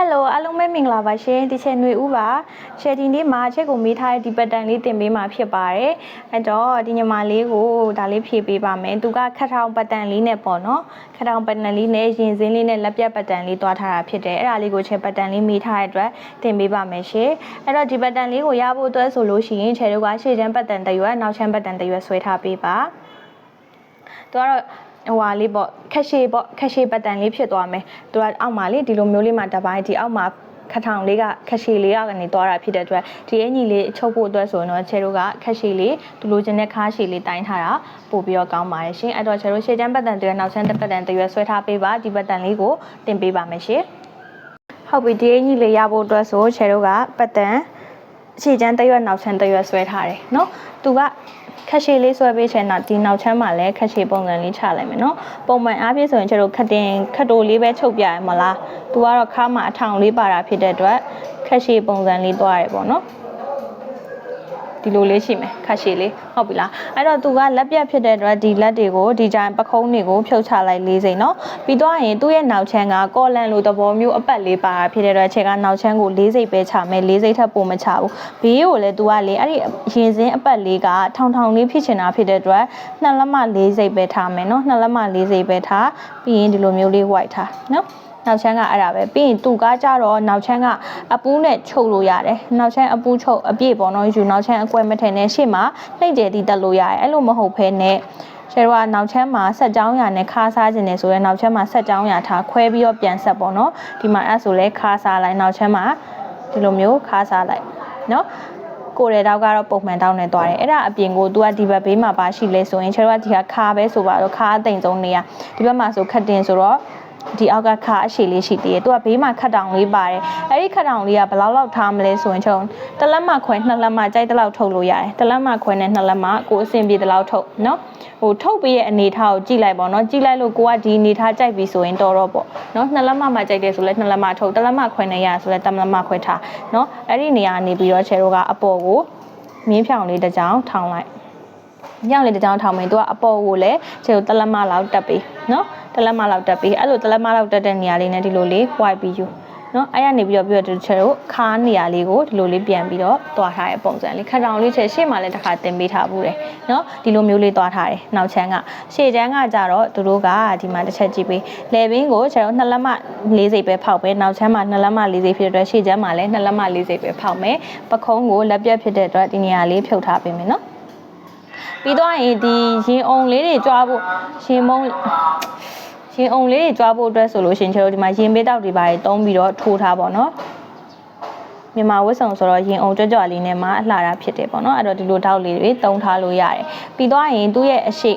Hello အားလုံးပဲမင်္ဂလာပါရှင်ဒီချက်ຫນွေဦးပါရှယ်ဒီနေ့မှာအချက်ကိုမေးထားတဲ့ဒီပတ်တန်လေးတင်ပေးမှာဖြစ်ပါတယ်အဲ့တော့ဒီညီမလေးကိုဒါလေးဖြည့်ပေးပါမယ်သူကခက်ထောင်ပတ်တန်လေးနဲ့ပေါ့နော်ခက်ထောင်ပတ်တန်လေးနဲ့ရင်စင်းလေးနဲ့လက်ပြတ်ပတ်တန်လေးတွားထားတာဖြစ်တယ်အဲ့ဒါလေးကိုချက်ပတ်တန်လေးမေးထားတဲ့အတွက်တင်ပေးပါမယ်ရှင်အဲ့တော့ဒီပတ်တန်လေးကိုရဖို့အတွက်ဆိုလို့ရှိရင်ချယ်တို့ကရှေ့ချမ်းပတ်တန်တရွက်နောက်ချမ်းပတ်တန်တရွက်ဆွဲထားပေးပါသူကတော့ ဟိုဟာလေးပေါ့ခက်ရှေပေါ့ခက်ရှေပတ်တန်လေးဖြစ်သွားမယ်သူကအောက်မှာလေဒီလိုမျိုးလေးမှာတပိုင်းဒီအောက်မှာခထောင်လေးကခက်ရှည်လေးကနေသွားတာဖြစ်တဲ့အတွက်ဒီအင်ကြီးလေးချုပ်ဖို့အတွက်ဆိုရင်တော့ချေတို့ကခက်ရှည်လေးသူလိုချင်တဲ့ခါရှည်လေးတိုင်းထားတာပို့ပြီးတော့ကောင်းပါတယ်ရှင်အဲ့တော့ချေတို့ရှေ့ချမ်းပတ်တန်တွေနောက်ချမ်းတစ်ပတ်တန်တွေဆွဲထားပေးပါဒီပတ်တန်လေးကိုတင်ပေးပါမယ်ရှင်ဟုတ်ပြီဒီအင်ကြီးလေးရဖို့အတွက်ဆိုချေတို့ကပတ်တန်ရှေ့ချမ်းတရွက်နောက်ချမ်းတရွက်ဆွဲထားတယ်နော်သူက ခက်ရှည်လေးဆွဲပေးချင်တာဒီနောက်ချမ်းမှာလည်းခက်ရှည်ပုံစံလေးချလိုက်မယ်နော်ပုံမှန်အားဖြင့်ဆိုရင်ကျတို့ခက်တင်ခက်တိုလေးပဲချုပ်ပြရမလားသူကတော့ခါမှာအထောင်လေးပါတာဖြစ်တဲ့အတွက်ခက်ရှည်ပုံစံလေးသွားရတယ်ပေါ့နော် ဒီလိုလေးရှိမယ်ခက်ရှည်လေးဟုတ်ပြီလားအဲ့တော့သူကလက်ပြတ်ဖြစ်တဲ့အတွက်ဒီလက်တွေကိုဒီကြိုင်ပခုံးတွေကိုဖြုတ်ချလိုက်လေးစိမ့်နော်ပြီးတော့ရင်သူ့ရဲ့နောက်ချမ်းကကော်လန်လိုသဘောမျိုးအပတ်လေးပါတာဖြစ်တဲ့အတွက်ခြေကနောက်ချမ်းကိုလေးစိတ်ပဲချမယ်လေးစိတ်ထပ်ပုံမချဘူးဘေးကိုလည်းသူကလေအဲ့ဒီရင်စင်းအပတ်လေးကထောင်ထောင်လေးဖြစ်ချင်တာဖြစ်တဲ့အတွက်နှစ်လက်မလေးစိတ်ပဲထားမယ်နော်နှစ်လက်မလေးစိတ်ပဲထားပြီးရင်ဒီလိုမျိုးလေး white ထားနော် နောက်ချမ်းကအဲ့ဒါပဲပြီးရင်သူကားကြတော့နောက်ချမ်းကအပူးနဲ့ချုပ်လို့ရတယ်နောက်ချမ်းအပူးချုပ်အပြည့်ပေါ့နော်ယူနောက်ချမ်းအကွက်မထင်နဲ့ရှေ့မှာနှိမ့်ကျယ်တီးတက်လို့ရတယ်အဲ့လိုမဟုတ်ဘဲနဲ့ကျတော့နောက်ချမ်းမှာဆက်ကြောင်းရနဲ့ခါးစားခြင်းနဲ့ဆိုရဲနောက်ချမ်းမှာဆက်ကြောင်းရထားခွဲပြီးတော့ပြန်ဆက်ပေါ့နော်ဒီမှာအဲ့ဆိုလဲခါးစားလိုက်နောက်ချမ်းမှာဒီလိုမျိုးခါးစားလိုက်နော်ကိုရဲတောက်ကတော့ပုံမှန်တောင်းနေသွားတယ်အဲ့ဒါအပြင်ကို तू ကဒီဘက်ဘေးမှာပါရှိလဲဆိုရင်ကျတော့ဒီကခါပဲဆိုပါတော့ခါအသိမ့်ဆုံးနေရဒီဘက်မှာဆိုခတ်တင်ဆိုတော့ ဒီအောက်ကခါအရှိလေးရှိသေးတယ်။ तू ကဘေးမှာခတ်တောင်လေးပါတယ်။အဲ့ဒီခတ်တောင်လေးကဘယ်လောက်လောက်ထားမလဲဆိုရင်ချုံတလက်မခွဲနှစ်လက်မကြိုက်တလောက်ထုတ်လို့ရတယ်။တလက်မခွဲနဲ့နှစ်လက်မကိုအဆင်ပြေတလောက်ထုတ်နော်။ဟိုထုတ်ပြီးရဲ့အနေထားကိုကြည့်လိုက်ပေါ့နော်။ကြည့်လိုက်လို့ကိုကဒီအနေထားကြိုက်ပြီဆိုရင်တော်တော့ပေါ့နော်။နှစ်လက်မမှကြိုက်တယ်ဆိုလဲနှစ်လက်မထုတ်တလက်မခွဲနဲ့ရဆိုလဲတလက်မခွဲထားနော်။အဲ့ဒီနေရာနေပြီးတော့ချယ်တို့ကအပေါ်ကိုမြင်းဖြောင်လေးတစ်ကြောင်ထောင်းလိုက်ညောင်လေးတစ်ကြောင်ထောင်မယ်သူကအပေါ်ကိုလည်းခြေကိုတလက်မလောက်တက်ပေးနော် တလက်မလောက်တက်ပေးအဲ့လိုတလက်မလောက်တက်တဲ့နေရာလေးနဲ့ဒီလိုလေး white ပြီးယူနော်အဲ့ရနေပြီးတော့ပြီးတော့ဒီခြေကိုခါနေရာလေးကိုဒီလိုလေးပြန်ပြီးတော့တွားထားတဲ့ပုံစံလေးခက်တောင်လေးခြေရှေ့မှာလည်းတစ်ခါတင်ပေးထားဘူးတယ်နော်ဒီလိုမျိုးလေးတွားထားတယ်နောက်ချမ်းကရှေ့ချမ်းကကြတော့သူတို့ကဒီမှာတစ်ချက်ကြည့်ပေးလေဘင်းကိုခြေတော့နှစ်လက်မလေးစိတ်ပဲဖောက်ပဲနောက်ချမ်းမှာနှစ်လက်မလေးစိတ်ဖြစ်တဲ့အတွက်ရှေ့ချမ်းမှာလည်းနှစ်လက်မလေးစိတ်ပဲဖောက်မယ်ပခုံးကိုလက်ပြတ်ဖြစ်တဲ့အတွက်ဒီနေရာလေးဖြုတ်ထားပေးမယ်နော်ပြီးတော့ရင်ဒီရင်အုံလေးတွေကြွားဖို့ရင်မုံ ရင်အုံလေးတွေကြွားဖို့အတွက်ဆိုလို့ရှင်ကျတို့ဒီမှာရင်ပေးတောက်တွေပါတုံးပြီးတော့ထိုးထားပါတော့မြန်မာဝတ်ဆောင်ဆိုတော့ရင်အုံကြွကြွလေးနဲ့မှအလှတာဖြစ်တယ်ပေါ့နော်အဲ့တော့ဒီလိုတောက်လေးတွေတုံးထားလို့ရတယ်ပြီးတော့ရင်သူ့ရဲ့အရှိ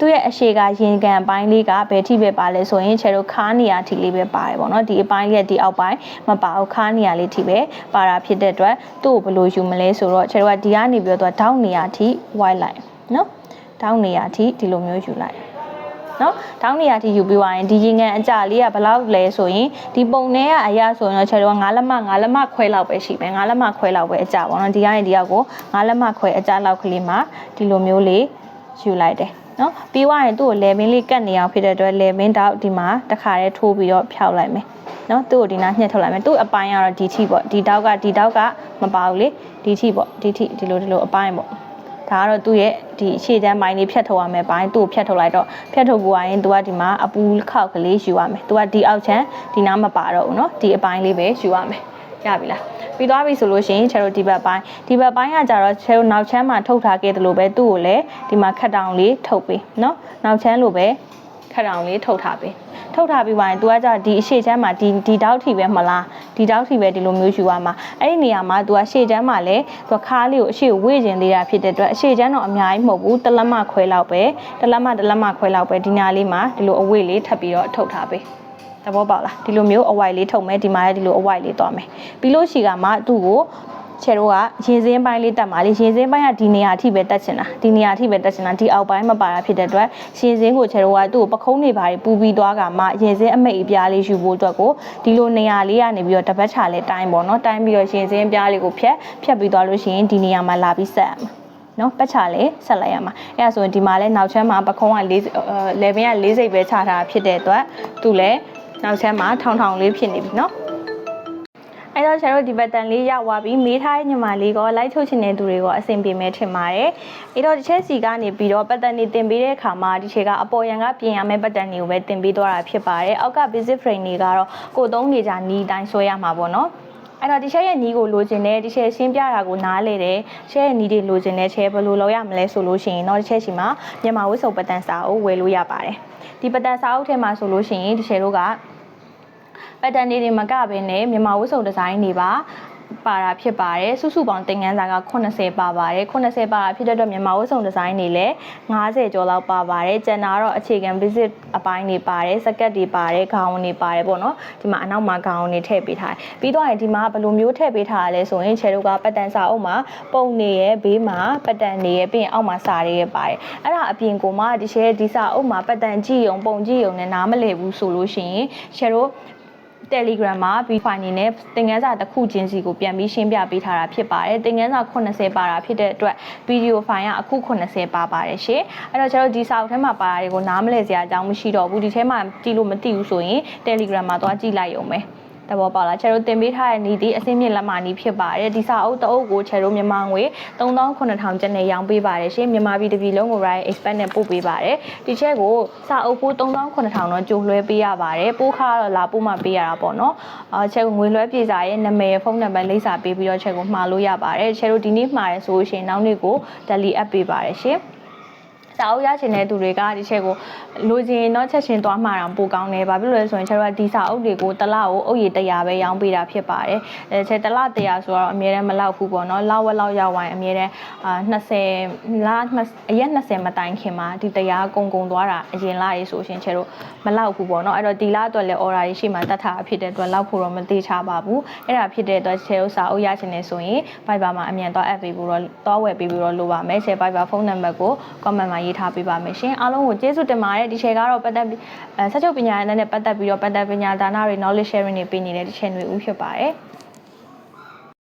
သူ့ရဲ့အရှိကရင်ကန်ပိုင်းလေးကဘယ်ထိပဲပါလဲဆိုရင်ချေတို့ခါးနေရာထိလေးပဲပါတယ်ပေါ့နော်ဒီအပိုင်းလေးကဒီအောက်ပိုင်းမပါဘူးခါးနေရာလေးထိပဲပါတာဖြစ်တဲ့အတွက်သူ့ကိုဘယ်လိုယူမလဲဆိုတော့ချေတို့ကဒီကနေပြီးတော့ထောက်နေရာထိဝိုက်လိုက်နော်ထောက်နေရာထိဒီလိုမျိုးယူလိုက် နော်တောင်းနေရတီယူပြီးသွားရင်ဒီရင်ငံအကြလေးကဘယ်လောက်လဲဆိုရင်ဒီပုံထဲကအရာဆိုရင်တော့ခြေတော့9လက်မ9လက်မခွဲလောက်ပဲရှိမယ်9လက်မခွဲလောက်ပဲအကြပေါ့နော်ဒီကနေဒီရောက်ကို9လက်မခွဲအကြလောက်ကလေးမှာဒီလိုမျိုးလေးယူလိုက်တယ်နော်ပြီးသွားရင်သူ့ကိုလေဘင်းလေးကတ်နေအောင်ဖြစ်တဲ့အတွက်လေဘင်းတောက်ဒီမှာတစ်ခါတည်းထိုးပြီးတော့ဖြောက်လိုက်မယ်နော်သူ့ကိုဒီနာညှက်ထုတ်လိုက်မယ်သူ့အပိုင်းကတော့ဒီထိပေါ့ဒီတောက်ကဒီတောက်ကမပါဘူးလေဒီထိပေါ့ဒီထိဒီလိုဒီလိုအပိုင်းပေါ့ ဒါကတော့သူ့ရဲ့ဒီရှေ့ချမ်းပိုင်းလေးဖြတ်ထုတ်ရမယ်ပိုင်းသူ့ကိုဖြတ်ထုတ်လိုက်တော့ဖြတ်ထုတ်ကိုရရင်သူကဒီမှာအပူခောက်ကလေးယူရမယ်သူကဒီအောက်ချမ်းဒီနားမပါတော့ဘူးเนาะဒီအပိုင်းလေးပဲယူရမယ်ရပြီလားပြီးသွားပြီဆိုလို့ရှိရင်ချဲတို့ဒီဘက်ပိုင်းဒီဘက်ပိုင်းကကြတော့ချဲတို့နောက်ချမ်းမှာထုတ်ထားခဲ့တယ်လို့ပဲသူ့ကိုလည်းဒီမှာခက်တောင်လေးထုတ်ပေးเนาะနောက်ချမ်းလိုပဲခက်တောင်လေးထုတ်ထားပေး ထုတ်ထားပြီးပါရင်သူကကြဒီအရှိချမ်းမှာဒီဒီတောက်ထီပဲမလားဒီတောက်ထီပဲဒီလိုမျိုးယူရမှာအဲ့ဒီနေရာမှာသူကရှေ့ချမ်းမှာလည်းသူကခါးလေးကိုအရှိကိုဝေ့ကျင်သေးတာဖြစ်တဲ့အတွက်အရှိချမ်းတော့အများကြီးမဟုတ်ဘူးတလက်မခွဲလောက်ပဲတလက်မတလက်မခွဲလောက်ပဲဒီညာလေးမှာဒီလိုအဝေ့လေးထပ်ပြီးတော့ထုတ်ထားပေးသဘောပေါက်လားဒီလိုမျိုးအဝိုက်လေးထုတ်မယ်ဒီမှာလည်းဒီလိုအဝိုက်လေးသွားမယ်ပြီးလို့ရှိကမှသူ့ကို ချေတော့ကရေစင်းပိုင်းလေးတက်ပါလေရေစင်းပိုင်းကဒီနေရာအထိပဲတက်ချင်တာဒီနေရာအထိပဲတက်ချင်တာဒီအောက်ပိုင်းမပါတာဖြစ်တဲ့အတွက်ရေစင်းကိုချေတော့ကသူ့ကိုပခုံးနေပါပြီးပူပြီးသွားကမှရေစင်းအမိတ်အပြားလေးယူဖို့အတွက်ကိုဒီလိုနေရာလေးကနေပြီးတော့တပတ်ချလဲတိုင်းပေါ့နော်တိုင်းပြီးတော့ရေစင်းပြားလေးကိုဖြတ်ဖြတ်ပြီးသွားလို့ရှိရင်ဒီနေရာမှာလာပြီးဆက်ရမှာနော်ပတ်ချလဲဆက်လိုက်ရမှာအဲဒါဆိုရင်ဒီမှာလဲနောက်ချမ်းမှာပခုံးက11 11က၄စိတ်ပဲခြားထားဖြစ်တဲ့အတွက်သူလဲနောက်ချမ်းမှာထောင်ထောင်လေးဖြစ်နေပြီနော် အဲ့တော့ဆရာတို့ဒီဘက်တန်လေးရောက်သွားပြီးမေးထားတဲ့ညီမလေးကလိုက်ထုတ်ချင်တဲ့သူတွေကိုအဆင်ပြေမယ်ထင်ပါတယ်။အဲ့တော့တစ်ချက်စီကနေပြီးတော့ပတ်တန်နေတင်ပေးတဲ့အခါမှာဒီချက်ကအပေါ်ရန်ကပြင်ရမယ့်ပတ်တန်တွေကိုပဲတင်ပေးသွားတာဖြစ်ပါတယ်။အောက်က basic frame တွေကတော့ကိုယ်သုံးနေကြနီးတိုင်းဆွဲရမှာပေါ့နော်။အဲ့တော့ဒီချက်ရဲ့နီးကိုလိုချင်တယ်ဒီချက်ရှင်းပြတာကိုနားလေတယ်ချက်ရဲ့နီးတွေလိုချင်တဲ့ချက်ဘယ်လိုလုပ်ရမလဲဆိုလို့ရှိရင်တော့ဒီချက်စီမှာမြန်မာဝတ်စုံပတ်တန်စာအုပ်ဝယ်လို့ရပါတယ်ဒီပတ်တန်စာအုပ်ထဲမှာဆိုလို့ရှိရင်ဒီချက်တို့က ပတ်တန်တွေတွေမကဘဲနဲ့မြန်မာဝတ်စုံဒီဇိုင်းတွေပါပါတာဖြစ်ပါတယ်စုစုပေါင်းသင်ခန်းစာက80ပါပါတယ်80ပါတာဖြစ်တဲ့အတွက်မြန်မာဝတ်စုံဒီဇိုင်းတွေလည်း90ကျော်လောက်ပါပါတယ်ကျန်တာတော့အခြေခံ visit အပိုင်းတွေပါတယ်စကတ်တွေပါတယ်ခေါင်းတွေပါတယ်ပေါ့နော်ဒီမှာအနောက်မှာခေါင်းတွေထည့်ပေးထားတယ်ပြီးတော့ရင်ဒီမှာဘယ်လိုမျိုးထည့်ပေးထားရလဲဆိုရင်ခြေတို့ကပတ်တန်စာအုပ်မှာပုံနေရဲ့ဘေးမှာပတ်တန်နေရဲ့ပြီးရင်အောက်မှာစာတွေရဲ့ပါတယ်အဲ့ဒါအပြင်ကိုမှဒီခြေဒီစာအုပ်မှာပတ်တန်ကြည့်ုံပုံကြည့်ုံနဲ့နားမလည်ဘူးဆိုလို့ရှိရင်ခြေတို့ Telegram မှာ V-file နေနဲ့သင်ခန်းစာတစ်ခုချင်းစီကိုပြန်ပြီးရှင်းပြပေးထားတာဖြစ်ပါတယ်။သင်ခန်းစာ80ပါတာဖြစ်တဲ့အတွက် video file ကအခု80ပါပါတယ်ရှင်။အဲ့တော့ကျွန်တော်ဒီစာအုပ်ထဲမှာပါတာတွေကိုနားမလည်စရာအကြောင်းမရှိတော့ဘူး။ဒီထဲမှာကြည့်လို့မသိဘူးဆိုရင် Telegram မှာသွားကြည့်လိုက်ရုံပဲ။ တဘောပါလားချယ်တို့တင်ပေးထားတဲ့နီးဒီအစင်းမြင့်လက်မနီးဖြစ်ပါတယ်ဒီစာအုပ်တအုပ်ကိုချယ်တို့မြန်မာငွေ3900ကျပ်နဲ့ရောင်းပေးပါတယ်ရှင်မြန်မာပြည်တစ်ပြည်လုံးကို Ryan Expert နဲ့ပို့ပေးပါတယ်ဒီချက်ကိုစာအုပ်ပိုး3900တော့ကြိုလွှဲပေးရပါတယ်ပို့ခါတော့လာပို့မှပေးရတာပေါ့နော်အာချက်ကိုငွေလွှဲပြေစာရဲ့နာမည်ဖုန်းနံပါတ်လိပ်စာပေးပြီးတော့ချက်ကိုမှာလို့ရပါတယ်ချယ်တို့ဒီနေ့မှာရဆိုလို့ရှိရင်နောက်နေ့ကို Deli app ပေးပါတယ်ရှင် စာအုပ်ရချင်တဲ့သူတွေကဒီချက်ကိုလိုချင်တော့ချက်ချင်းသွားမှာတော့ပိုကောင်းတယ်။ဘာဖြစ်လို့လဲဆိုရင်ကျွန်တော်ကဒီစာအုပ်တွေကိုတစ်လကိုအုပ်ရည်100ပဲရောင်းပေးတာဖြစ်ပါတယ်။အဲချက်တစ်လ100ဆိုတော့အမြဲတမ်းမလောက်ဘူးပေါ့နော်။လောက်ဝက်လောက်ရောက်ဝိုင်းအမြဲတမ်းအာ20လအရက်20မတိုင်ခင်မှာဒီ100ကုံကုံသွားတာအရင်လရေးဆိုရှင်ချက်တို့မလောက်ဘူးပေါ့နော်။အဲ့တော့ဒီလအတွက်လည်း order တွေရှိမှတတ်တာဖြစ်တဲ့အတွက်လောက်ဖို့တော့မသေးချပါဘူး။အဲ့ဒါဖြစ်တဲ့အတွက်ချက်တို့စာအုပ်ရချင်နေဆိုရင် Viber မှာအမြန်တော့ app ပေးပြီးတော့တော့ဝယ်ပေးပြီးတော့လိုပါမယ်။ချက် Viber ဖုန်းနံပါတ်ကို comment မှာရေးထားပေးပါမယ်ရှင်။အားလုံးကိုကျေးဇူးတင်ပါတယ်ဒီချက်ကတော့ပတ်သက်ပြီးအဲဆက်ချုပ်ပညာရေးနဲ့ပတ်သက်ပြီးတော့ပတ်သက်ပညာဒါနတွေ knowledge sharing တွေပေးနေတဲ့ဒီ channel ဦးဖြစ်ပါတယ်။